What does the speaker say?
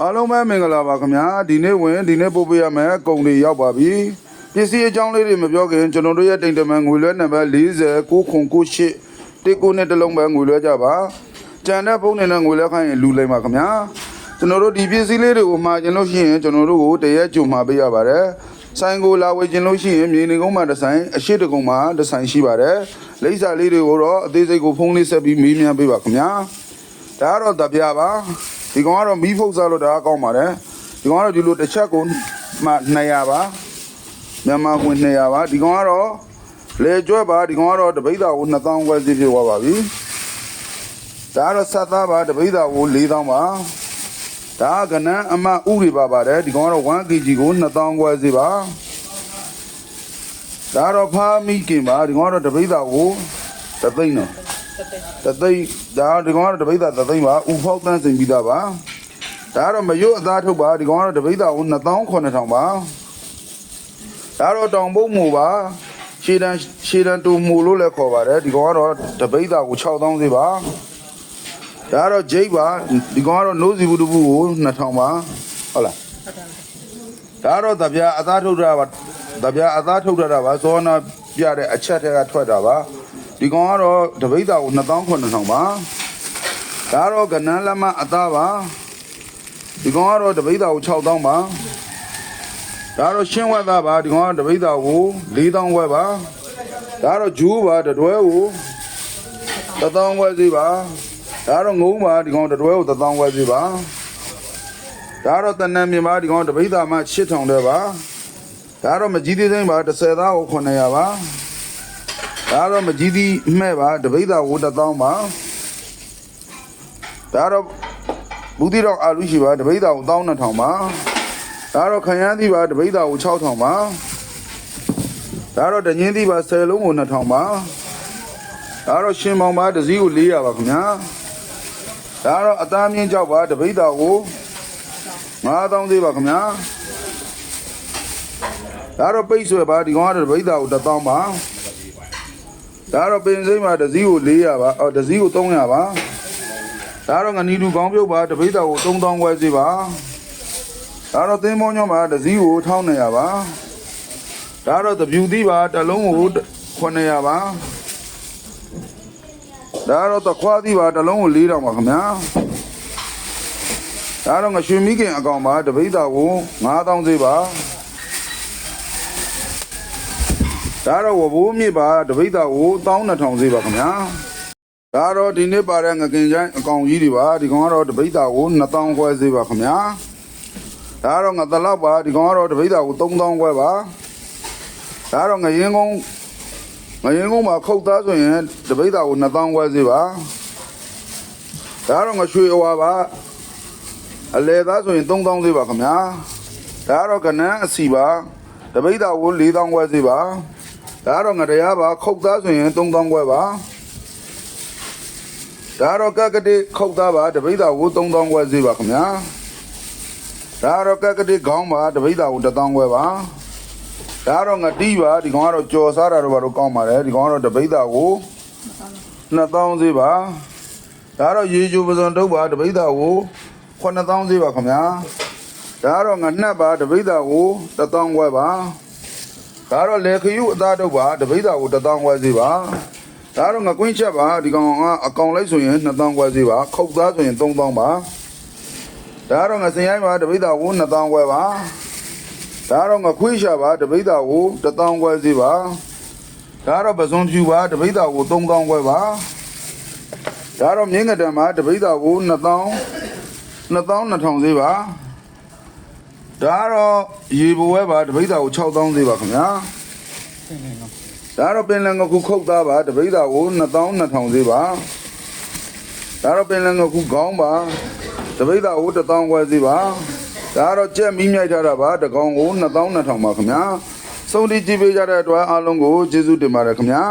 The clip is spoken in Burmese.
အားလုံးပဲမင်္ဂလာပါခင်ဗျာဒီနေ့ဝင်ဒီနေ့ပို့ပေးရမယ်ကုံတွေရောက်ပါပြီပစ္စည်းအကြောင်းလေးတွေမပြောခင်ကျွန်တော်တို့ရဲ့တိမ်တမန်ငွေလွှဲနံပါတ်40 9998တိကိုနဲ့တစ်လုံးပဲငွေလွှဲကြပါကြံတဲ့ဖုန်းနဲ့ငွေလွှဲခိုင်းရင်လူလိုက်ပါခင်ဗျာကျွန်တော်တို့ဒီပစ္စည်းလေးတွေကိုမှာကျင်လို့ရှိရင်ကျွန်တော်တို့ကိုတရက်ကြုံမှာပေးရပါတယ်ဆိုင်ကိုလာဝယ်ခြင်းလို့ရှိရင်မြေနေကုန်းမှာတစ်ဆိုင်အရှိတကုန်းမှာတစ်ဆိုင်ရှိပါတယ်လိပ်စာလေးတွေကိုတော့အသေးစိတ်ကိုဖုန်းလေးဆက်ပြီးမေးမြန်းပေးပါခင်ဗျာဒါကတော့တပြပါ ဒီကောင်ကတော့မီးဖုတ်စားလို့ဒါကကောင်းပါတယ်ဒီကောင်ကတော့ဒီလိုတစ်ချက်ကိုမှ200ပါမြန်မာကွင်200ပါဒီကောင်ကတော့လေကျွဲပါဒီကောင်ကတော့တပိတ်တာကို2000ခွဲစီဖြစ်သွားပါပြီဒါကတော့ဆက်သားပါတပိတ်တာကို4000ပါဒါကကနန်းအမဥတွေပါပါတယ်ဒီကောင်ကတော့ 1kg ကို2000ခွဲစီပါဒါတော့ဖားမိခင်ပါဒီကောင်ကတော့တပိတ်တာကိုတသိန်းတော့ တသိန်းဒါဒီကောင်ကတော့တပိဿတသိန်းပါဥဖောက်တန်းစင်ပြီးသားပါဒါကတော့မရွတ်အသားထုတ်ပါဒီကောင်ကတော့တပိဿကို29000ပါဒါတော့တောင်ပုတ်မူပါရှေးတန်းရှေးတန်းတူမူလို့လည်းခေါ်ပါတယ်ဒီကောင်ကတော့တပိဿကို6000စီပါဒါကတော့ဂျိတ်ပါဒီကောင်ကတော့နိုးစီဘူးတဘူးကို2000ပါဟုတ်လားဒါတော့တပြားအသားထုတ်တာပါတပြားအသားထုတ်တာပါစောနာပြတဲ့အချက်ထဲကထွက်တာပါ ဒီကောင်ကတော့တပိဿကို29000ပါဒါတော့ကနန်းလက်မအသားပါဒီကောင်ကတော့တပိဿကို6000ပါဒါတော့ရှင်းဝက်သားပါဒီကောင်ကတော့တပိဿကို4000ဝက်ပါဒါတော့ဂျူးပါတတွဲကို1000ဝက်စီပါဒါတော့ငုံပါဒီကောင်တတွဲကို1000ဝက်စီပါဒါတော့တနန်မြင်ပါဒီကောင်တပိဿမှ8000တဲ့ပါဒါတော့မကြီးသေးစိမ့်ပါ30သားကို900ပါ ဒါတော့မကြီးသေးမှဲ့ပါတပိဿကို1000ပါဒါတော့ဘူးတိတော့အာလူရှိပါတပိဿကို12000ပါဒါတော့ခရမ်းသီးပါတပိဿကို6000ပါဒါတော့တငင်းသီးပါ10လုံးကို2000ပါဒါတော့ရှင်မောင်ပါတစ်စည်းကို400ပါခင်ဗျာဒါတော့အသားမြင့်ကြောက်ပါတပိဿကို9000သေးပါခင်ဗျာဒါတော့ပိတ်ဆွဲပါဒီကောင်ကတော့တပိဿကို1000ပါ ဒါတော့ပင်စိမ့်ပါတစ်စည်းကို400ပါအော်တစ်စည်းကို300ပါဒါတော့ငနီလူကောင်းပြုတ်ပါတပိဿကို3000ခွဲစီပါဒါတော့သင်းမောညောမှာတစ်စည်းကို1200ပါဒါတော့တပြူသီးပါတစ်လုံးကို900ပါဒါတော့တခွားသီးပါတစ်လုံးကို4000ပါခင်ဗျာဒါတော့ငရွှေမိခင်အကောင်ပါတပိဿကို9000စီပါ ဒါတော့ဝဘိုးမြစ်ပါတပိဿကို12000စီပါခင်ဗျာဒါတော့ဒီနေ့ပါတဲ့ငကင်ချိုင်းအကောင်ကြီးတွေပါဒီကောင်ကတော့တပိဿကို2000ခွဲစီပါခင်ဗျာဒါတော့ငသလောက်ပါဒီကောင်ကတော့တပိဿကို3000ခွဲပါဒါတော့ငရင်ကုန်းငရင်ကုန်းမှာခုတ်သားဆိုရင်တပိဿကို2000ခွဲစီပါဒါတော့ငရွှေအဝါပါအလဲသားဆိုရင်3000စီပါခင်ဗျာဒါတော့ကနန်းအစီပါတပိဿကို4000ခွဲစီပါ ဒါတော့ငတရားပါခုတ်သားဆိုရင်3000ခွဲပါဒါတော့ကက်ကတိခုတ်သားပါတပိဿကို3000ခွဲစီပါခင်ဗျာဒါတော့ကက်ကတိခေါင်းပါတပိဿကို1000ခွဲပါဒါတော့ငတိပါဒီကောင်ကတော့ကြော်စားတာတော့ဘာလို့ကောင်းပါလဲဒီကောင်ကတော့တပိဿကို2000စီပါဒါတော့ရေချိုပစုံတုပ်ပါတပိဿကို9000စီပါခင်ဗျာဒါတော့ငနှက်ပါတပိဿကို1000ခွဲပါ ဒါတော့လေခယူအသားတုပ်ပါတပိဿကို1000ခွဲစီပါဒါတော့ငကွင်းချက်ပါဒီကောင်ကအကောင်လိုက်ဆိုရင်2000ခွဲစီပါခုတ်သားဆိုရင်3000ပါဒါတော့ငစင်ရိုင်းပါတပိဿကို2000ခွဲပါဒါတော့ငခွေးရှာပါတပိဿကို1000ခွဲစီပါဒါတော့ပစွန်ဖြူပါတပိဿကို3000ခွဲပါဒါတော့မြင်းကတံပါတပိဿကို2000 2200ဈေးပါ ဒါကတော့ရေဘဝဲပါတပိဿကို6000ဈေးပါခင်ဗျာဒါတော့ပင်လယ်ငခုခုတ်သားပါတပိဿကို2200ဈေးပါဒါတော့ပင်လယ်ငခုခေါင်းပါတပိဿကို1000ခွဲဈေးပါဒါကတော့ကြက်မီးမြိုက်ထားတာပါတကောင်ကို2200ပါခင်ဗျာစုံတီကြည့်ပေးကြတဲ့အတွက်အားလုံးကိုကျေးဇူးတင်ပါတယ်ခင်ဗျာ